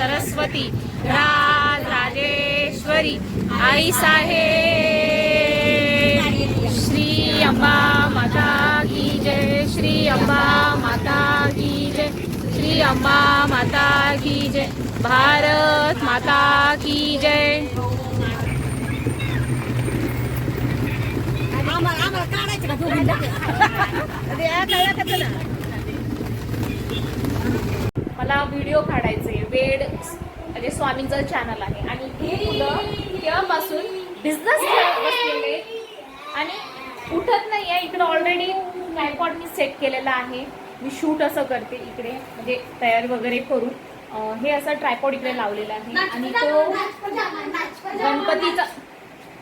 सरस्वती राज राजेश्वरी आई साहेब। श्री अंबा माता की जय श्री अंबा माता की जय श्री अंबा माता की जय भारत माता की जय। मला व्हिडिओ काढायचे वेड म्हणजे स्वामींचं चॅनल आहे. आणि हे मुलं तेव्हापासून बिझनेस बसलेले आणि उठत नाही आहे इकडे ऑलरेडी ट्रायपॉड मी सेट केलेला आहे. मी शूट असं करते इकडे. म्हणजे तयारी वगैरे करून. हे असं ट्रायपॉड इकडे लावलेलं आहे. आणि तो गणपतीचा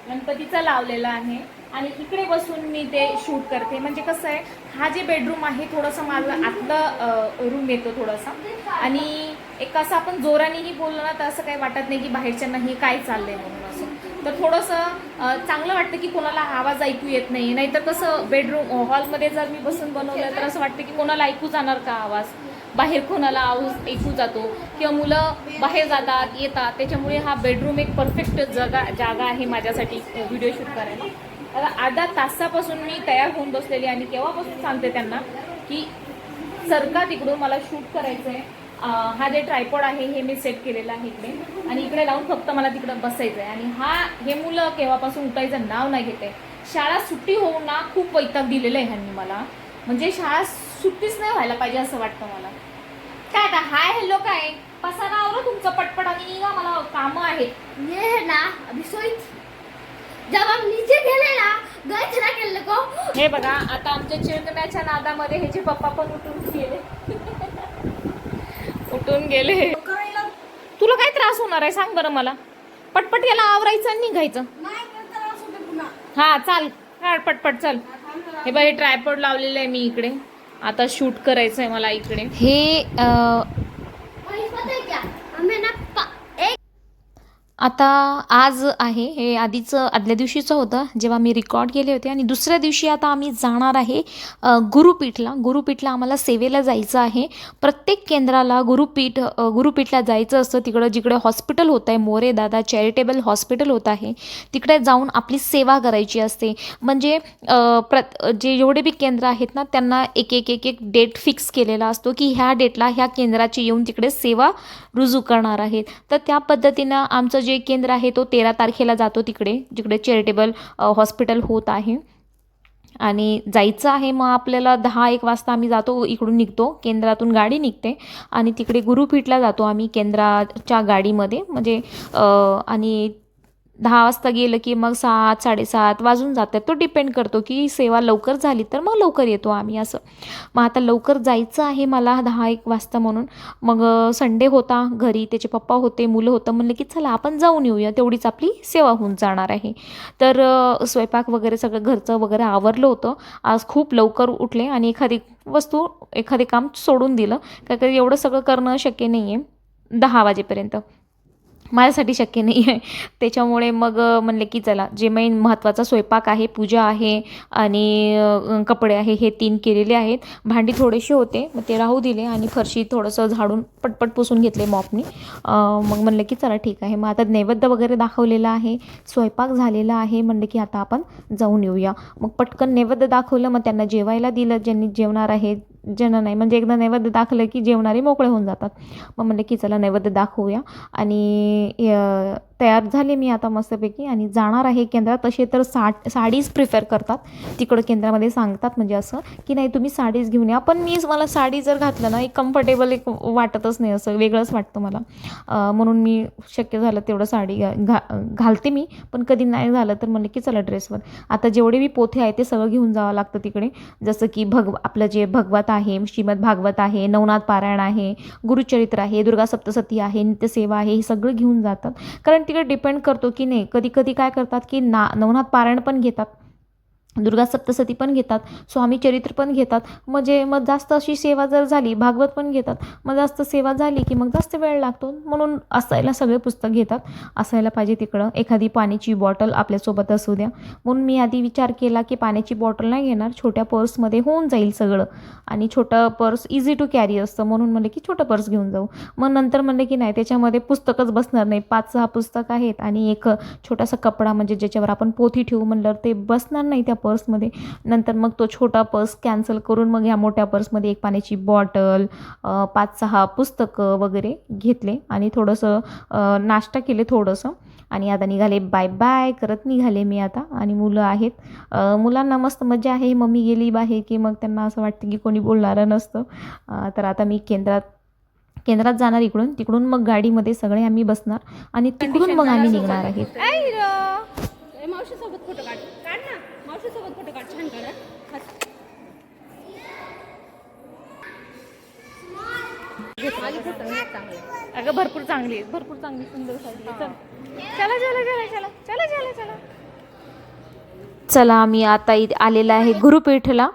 गणपतीचा लावलेला आहे. आणि इकडे बसून मी ते शूट करते. म्हणजे कसं आहे हा जे बेडरूम आहे थोडंसं माझं आतलं रूम येतो थोडासा. आणि एक असं आपण जोरानेही बोललो ना तर असं काही वाटत नाही की बाहेरच्यांनाही काय काय चाललंय म्हणून असं. तर थोडंसं चांगलं वाटतं की कोणाला आवाज ऐकू येत नाही नाहीतर कसं बेडरूम हॉलमध्ये जर मी बसून बनवलं तर असं वाटतं की कोणाला ऐकू जाणार का आवाज? बाहेर कोणाला आवाज ऐकू जातो? किंवा मुलं बाहेर जातात येतात. त्याच्यामुळे हा बेडरूम एक परफेक्ट जागा जागा आहे माझ्यासाठी व्हिडिओ शूट करायला. आता अर्धा तासापासून मी तयार होऊन बसलेली आणि केव्हापासून सांगते त्यांना की सरका तिकडून मला शूट करायचं आहे हा जे ट्रायपॉड आहे हे मी सेट केलेलं आहे इकडे. आणि इकडे लावून फक्त मला तिकडं बसायचं आहे आणि हा हे मुलं केव्हापासून उठायचं नाव नाही घेते शाळा सुट्टी होऊन ना खूप वैताग दिलेलं आहे ह्यांनी मला. म्हणजे शाळा सुट्टीच नाही व्हायला पाहिजे असं वाटतं मला. काय आता हाय हॅलो काय? पसारा आवरा तुमचं पटपट आणि निघा मला कामं आहेत. ये ना अभिसोईच हम नीचे गेले ना खेलने को हे बघा आता आमच्या चिरकण्याच्या नादामध्ये ह्याचे पप्पा पण उठून गेले. उठून गेले. तुला काय त्रास होणार आहे? सांग बरं मला. पटपट याला आवरायचं आणि निघायचं. हा चाल. काढ पटपट चल. हे बघ हे ट्रायपॉड लावलेलं आहे मी इकडे. आता शूट करायचं आहे मला इकडे. हे और ये पता है क्या हमें ना पा- एक आता आज आहे हे आधीचं आदल्या दिवशीचं होतं जेव्हा मी रेकॉर्ड केले होते आणि दुसऱ्या दिवशी आता आम्ही जाणार आहे गुरुपीठला. गुरुपीठला आम्हाला सेवेला जायचं आहे. प्रत्येक केंद्राला गुरुपीठ गुरुपीठला जायचं असतं. तिकडं जिकडे हॉस्पिटल होत आहे मोरे दादा चॅरिटेबल हॉस्पिटल होत आहे तिकडे जाऊन आपली सेवा करायची असते. म्हणजे प्र प्रत जे जेवढे बी केंद्र आहेत ना त्यांना एक एक एक एक डेट फिक्स केलेला असतो की ह्या डेटला ह्या केंद्राची येऊन तिकडे सेवा रुजू करणार आहेत. तर त्या पद्धतीनं आमचं जे केंद्र आहे तो तेरा तारखेला जातो तिकडे जिकडे चॅरिटेबल हॉस्पिटल होत आहे. आणि जायचं आहे मग आपल्याला दहा एक वाजता आम्ही जातो इकडून निघतो केंद्रातून गाडी निघते आणि तिकडे गुरुपीठला जातो आम्ही केंद्राच्या गाडीमध्ये. म्हणजे आणि दहा वाजता गेलं की मग सात साडेसात वाजून जातात. तो डिपेंड करतो की सेवा लवकर झाली तर मग लवकर येतो आम्ही असं. मग आता लवकर जायचं आहे मला दहा एक वाजता म्हणून. मग संडे होता घरी त्याचे पप्पा होते मुलं होतं. म्हणलं की चला आपण जाऊन येऊया. तेवढीच आपली सेवा होऊन जाणार आहे. तर स्वयंपाक वगैरे सगळं घरचं वगैरे आवरलं होतं. आज खूप लवकर उठले आणि एखादी वस्तू एखादे काम सोडून दिलं. काय का एवढं सगळं करणं शक्य नाही आहे दहा वाजेपर्यंत. माझ्यासाठी शक्य नाही आहे. त्याच्यामुळे मग म्हणले की चला जे मेन महत्त्वाचा स्वयंपाक आहे पूजा आहे आणि कपडे आहे हे तीन केलेले आहेत. भांडी थोडेसे होते मग ते राहू दिले आणि फरशी थोडंसं झाडून पटपट पुसून घेतले मॉपनी. मग म्हणलं की चला ठीक आहे. मग आता नैवेद्य वगैरे दाखवलेला आहे स्वयंपाक झालेला आहे म्हणलं की आता आपण जाऊन येऊया. मग पटकन नैवेद्य दाखवलं मग त्यांना जेवायला दिलं ज्यांनी जेवणार आहे ज्यांना नाही. म्हणजे एकदा नैवेद्य दाखलं की जेवणारे मोकळे होऊन जातात. मग म्हणलं की चला नैवेद्य दाखवूया. आणि तयार झाले मी आता मस्तपैकी. आणि जाणार आहे केंद्रात. तसे तर सा साडीज प्रिफर करतात. तिकडं केंद्रामध्ये सांगतात म्हणजे असं की नाही तुम्ही साडीज घेऊन या. पण मी मला साडी जर घातलं ना एक कम्फर्टेबल एक वाटतच नाही असं वेगळंच वाटतं मला. म्हणून मी शक्य झालं तेवढं साडी घा घा- घालते मी. पण कधी नाही झालं तर म्हणलं की चला ड्रेसवर आता जेवढे मी पोथे आहे ते सगळं घेऊन जावं लागतं तिकडे. जसं की भग आपलं जे भगवत आहे श्रीमद भागवत आहे नवनाथ पारायण आहे गुरुचरित्र आहे दुर्गा सप्तसती आहे नित्यसेवा आहे हे सगळं घेऊन जातात. कारण तिकडे डिपेंड करतो की नाही. कधी कधी काय करतात की ना नवनाथ पारायण पण घेतात. दुर्गा सप्तसती पण घेतात स्वामी चरित्र पण घेतात. म्हणजे मग जास्त अशी सेवा जर झाली भागवत पण घेतात मग जास्त सेवा झाली की मग जास्त वेळ लागतो. म्हणून असायला सगळे पुस्तक घेतात. असायला पाहिजे तिकडं. एखादी पाण्याची बॉटल आपल्यासोबत असू द्या. म्हणून मी आधी विचार केला की पाण्याची बॉटल नाही घेणार. छोट्या पर्समध्ये होऊन जाईल सगळं. आणि छोटं पर्स इझी टू कॅरी असतं. म्हणून म्हणलं की छोटं पर्स घेऊन जाऊ. मग नंतर म्हणलं की नाही त्याच्यामध्ये पुस्तकच बसणार नाही. पाच सहा पुस्तक आहेत आणि एक छोटासा कपडा म्हणजे ज्याच्यावर आपण पोथी ठेवू म्हणलं ते बसणार नाही त्या पर्समध्ये. नंतर मग तो छोटा पर्स कॅन्सल करून मग ह्या मोठ्या पर्समध्ये एक पाण्याची बॉटल पाच सहा पुस्तकं वगैरे घेतले आणि थोडंसं नाश्ता केले थोडंसं. आणि आता निघाले बाय बाय करत निघाले मी आता. आणि मुलं आहेत. मुलांना मस्त मजा आहे. मम्मी गेली बाहेर की मग त्यांना असं वाटतं की कोणी बोलणारं नसतं. तर आता मी केंद्रात केंद्रात जाणार इकडून. तिकडून मग गाडीमध्ये सगळे आम्ही बसणार. आणि तिकडून मग आम्ही निघणार आहेत मावशी सोबत फोटो काढ काढ ना मावशी सोबत फोटो काढ छान काढ हं. हस. माझे फोटो आहेत चांगले अगं भरपूर चांगली आहे भरपूर चांगली सुंदर साडी आहे. चला. चला चला चला चला. चला चला चला. आम्ही आता इथे आलेला आहे गुरुपीठला.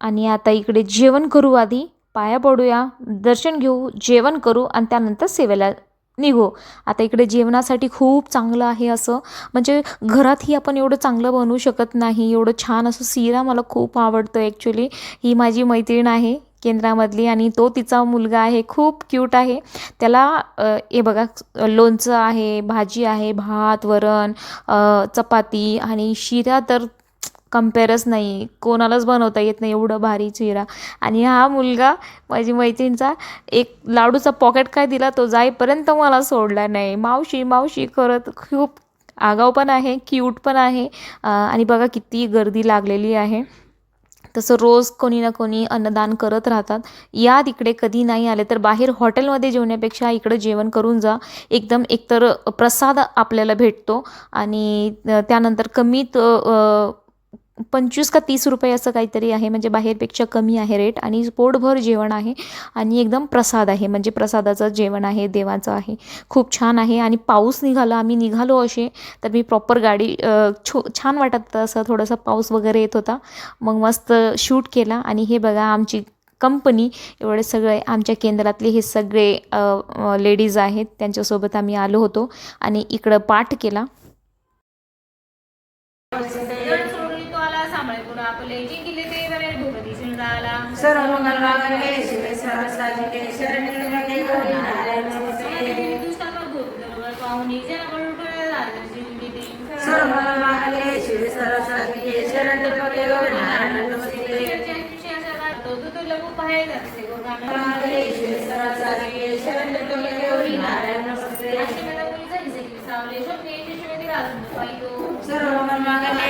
आणि आता इकडे जेवण करू आधी. पाया पडूया. दर्शन घेऊ जेवण करू आणि त्यानंतर सेवेला निघू. आता इकडे जेवणासाठी खूप चांगलं आहे असं. म्हणजे घरातही आपण एवढं चांगलं बनवू शकत नाही. एवढं छान असं सिरा मला खूप आवडतं ॲक्च्युली ही माझी मैत्रीण आहे. केंद्रामधली आणि तो तिचा मुलगा आहे खूप क्यूट आहे. त्याला हे बघा लोणचं आहे भाजी आहे भात वरण चपाती आणि शिरा तर कम्पेअरच नाही. कोणालाच बनवता येत नाही एवढं भारी शिरा. आणि हा मुलगा माझी मैत्रिणीचा एक लाडूचा पॉकेट काय दिला तो जाईपर्यंत मला सोडला नाही. मावशी मावशी करत खूप आगाव पण आहे क्यूट पण आहे. आणि बघा किती गर्दी लागलेली आहे. तसं रोज कोणी ना कोणी अन्नदान करत राहतात. या तिकडे कधी नाही आले तर बाहेर हॉटेलमध्ये जेवण्यापेक्षा इकडं जेवण करून जा. एकदम एकतर प्रसाद आपल्याला भेटतो आणि त्यानंतर कमीत पंचवीस का तीस रुपये असं काहीतरी आहे म्हणजे बाहेरपेक्षा कमी आहे रेट आणि पोटभर जेवण आहे आणि एकदम प्रसाद आहे म्हणजे प्रसादाचं जेवण आहे देवाचं आहे. खूप छान आहे आणि पाऊस निघाला आम्ही निघालो असे तर मी प्रॉपर गाडी छो छान वाटत होतं असं थोडासा पाऊस वगैरे येत होता. मग मस्त शूट केला आणि हे बघा आमची कंपनी एवढे सगळे आमच्या केंद्रातले हे सगळे लेडीज आहेत त्यांच्यासोबत आम्ही आलो होतो आणि इकडं पाठ केला. सर्व मंगल मांगल्ये शिवे सर्व शरण्ये त्र्यंबके गौरी नारायणी नमस्ते सर्व मंगल शिवे सर्व शरण्ये त्र्यंबके गौरी नारायणी नमस्ते मांगल्ये शिवे सर्व शरण्ये त्र्यंबके गौरी नारायणी नमस्ते सर्व मंगल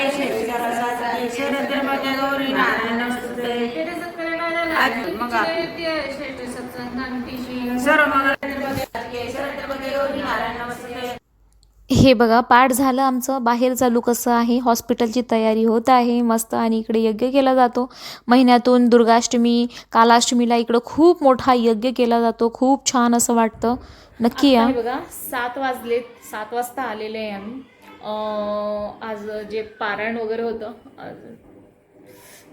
हे बघा पाठ झालं आमचं. बाहेर चालू कसं आहे? हॉस्पिटलची तयारी होत आहे. मस्त आणि इकडे यज्ञ केला जातो. महिन्यातून दुर्गाष्टमी कालाष्टमीला इकडं खूप मोठा यज्ञ केला जातो. खूप छान असं वाटतं. नक्की या. बघा सात वाजलेत. सात वाजता आलेले आहे आम्ही. अं, आज जे पारायण वगैरे होतं आज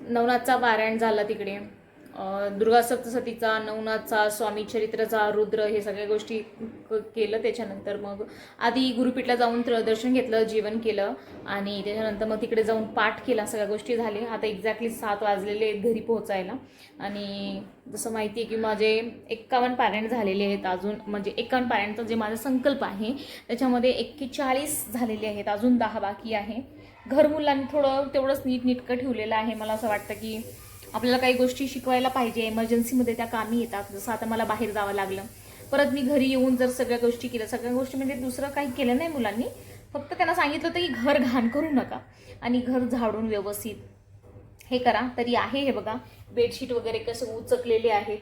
नवनाथचा पारायण झाला तिकडे. दुर्गा सप्तसतीचा नवनाथचा स्वामी चरित्राचा रुद्र हे सगळ्या गोष्टी क- केलं. त्याच्यानंतर मग आधी गुरुपीठला जाऊन दर्शन घेतलं जेवण केलं आणि त्याच्यानंतर मग तिकडे जाऊन पाठ केला. सगळ्या गोष्टी झाल्या आता एक्झॅक्टली सात वाजलेले आहेत घरी पोहोचायला. आणि जसं माहिती आहे की माझे एक्कावन्न पॅरेंट झालेले आहेत अजून. म्हणजे एक्कावन्न पारायणचा जे माझा संकल्प आहे त्याच्यामध्ये एक्केचाळीस झालेले आहेत. अजून दहा बाकी आहे. घर मुलांनी थोडं तेवढंच नीटनीटकं ठेवलेलं आहे. मला असं वाटतं की आपल्याला काही गोष्टी शिकवायला पाहिजे. एमर्जन्सीमध्ये त्या कामी येतात. जसं आता मला बाहेर जावं लागलं. परत मी घरी येऊन जर सगळ्या गोष्टी केल्या सगळ्या गोष्टी म्हणजे दुसरं काही केलं नाही मुलांनी. फक्त त्यांना सांगितलं होतं की घर घाण करू नका आणि घर झाडून व्यवस्थित हे करा. तरी आहे हे बघा. बेडशीट वगैरे कसं उचकलेले आहेत.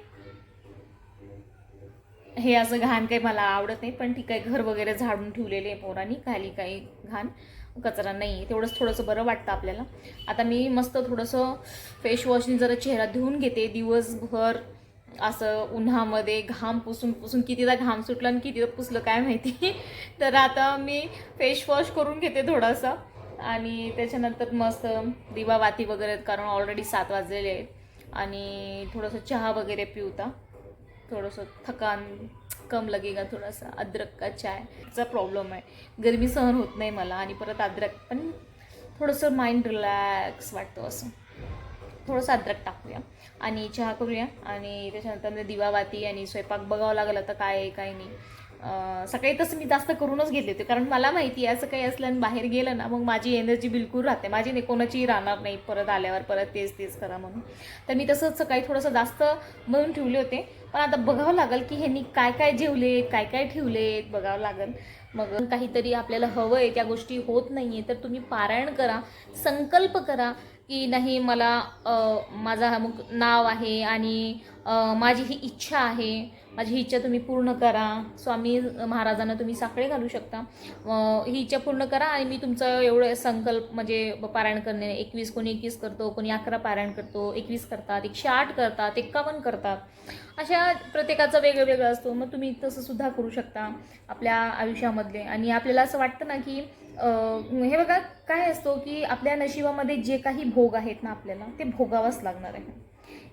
हे असं घाण काही मला आवडत नाही पण ठीक आहे. घर वगैरे झाडून ठेवलेले आहे पोरांनी. खाली काही घाण. कचरा नाही तेवढंच थोडंसं बरं वाटतं आपल्याला. आता मी मस्त थोडंसं फेशवॉशने जरा चेहरा धुवून घेते. दिवसभर असं उन्हामध्ये घाम पुसून पुसून कितीदा घाम सुटला आणि कितीदा पुसलं काय माहिती. तर आता मी फेशवॉश करून घेते थोडासा. आणि त्याच्यानंतर मस्त दिवा वाती वगैरे आहेत, कारण ऑलरेडी सात वाजलेले आहेत. आणि थोडंसं चहा वगैरे पिवता थोडंसं थकान कम लगेगा थोडासा. अद्रक का चायचा प्रॉब्लेम आहे. गरमी सहन होत नाही मला आणि परत अद्रक. पण थोडंसं माइंड रिलॅक्स वाटतो असं. थोडंसं अद्रक टाकूया. आणि चहा करूया. आणि त्याच्यानंतर दिवावाती दिवाबाती आणि स्वयंपाक बघावं लागेल आता काय आहे काय नाही. सकाळी तसं मी जास्त करूनच घेतले होते. कारण मला माहिती आहे असं काही असलं आणि बाहेर गेलं ना मग माझी एनर्जी बिलकुल राहते. माझी नाही कोणाचीही राहणार नाही परत आल्यावर परत तेच तेच करा म्हणून. तर मी तसंच सकाळी थोडंसं जास्त म्हणून ठेवले होते. पण आता बघावं लागेल की ह्यांनी काय काय जेवले काय काय ठेवलेत बघावं लागेल. मग काहीतरी आपल्याला हवं आहे त्या गोष्टी होत नाही आहे तर तुम्ही पारायण करा संकल्प करा. की नाही मला माझा हा नाव आहे आणि माझी ही इच्छा आहे. माझी ही इच्छा तुम्ही पूर्ण करा. स्वामी महाराजांना तुम्ही साखळे घालू शकता. ही इच्छा पूर्ण करा आणि मी तुमचं एवढं संकल्प म्हणजे पारायण करणे एकवीस कोणी एकवीस करतो कोणी अकरा पारायण करतो एकवीस करतात एकशे आठ करतात एक्कावन्न करतात. अशा प्रत्येकाचं वेगळं वेगळं असतो. मग तुम्ही तसं सुद्धा करू शकता आपल्या आयुष्यामधले. आणि आपल्याला असं वाटतं ना की हे बघा काय असतो की आपल्या नशिबामध्ये जे काही भोग आहेत ना आपल्याला ते भोगावंच लागणार आहे.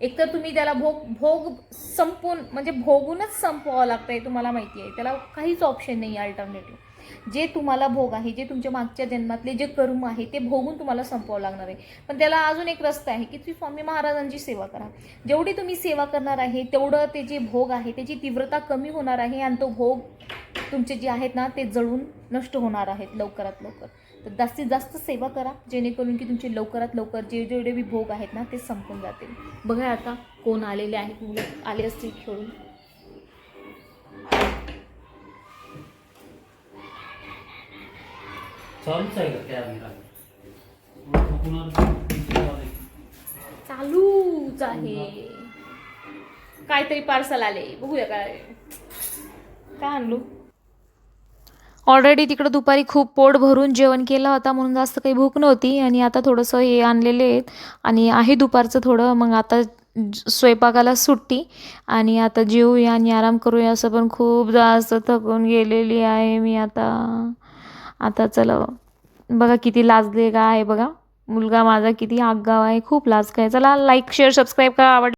एकतर तुम्ही त्याला भोग भोग संपून म्हणजे भोगूनच संपवावं लागतं आहे तुम्हाला माहिती आहे. त्याला काहीच ऑप्शन नाही आहे अल्टरनेटिव्ह जे तुम्हाला भोग आहे जे तुमच्या मागच्या जन्मातले जे कर्म आहे ते भोगून तुम्हाला संपवावं लागणार आहे. पण त्याला अजून एक रस्ता आहे की तुम्ही स्वामी महाराजांची सेवा करा. जेवढी तुम्ही सेवा करणार आहे तेवढं ते जे भोग आहे त्याची तीव्रता कमी होणार आहे आणि तो भोग तुमचे जे आहेत ना ते जळून नष्ट होणार आहेत लवकरात लवकर. तर जास्तीत जास्त सेवा करा जेणेकरून की तुमचे लवकरात लवकर जे जेवढे बी भोग आहेत ना ते संपून जातील. बघा आता कोण आलेले आहेत मुलं आले असतील खेळून. चालूच आहे का कॅमेरा चालूच आहे. काहीतरी पार्सल आले. बघूया काय. काय आणलो? ऑलरेडी तिकडं दुपारी खूप पोट भरून जेवण केलं होता म्हणून जास्त काही भूक नव्हती. आणि आता थोडंसं हे आणलेले आहेत. आणि आहे दुपारचं थोडं मग आता स्वयंपाकाला सुट्टी. आणि आता जेवूया आणि आराम करूया असं पण खूप जास्त थकून गेलेली आहे मी आता. आता चला बघा किती लाजले का आहे बघा. मुलगा माझा किती आगाव आहे खूप लाज काय चला लाईक शेअर सबस्क्राईब करा आवड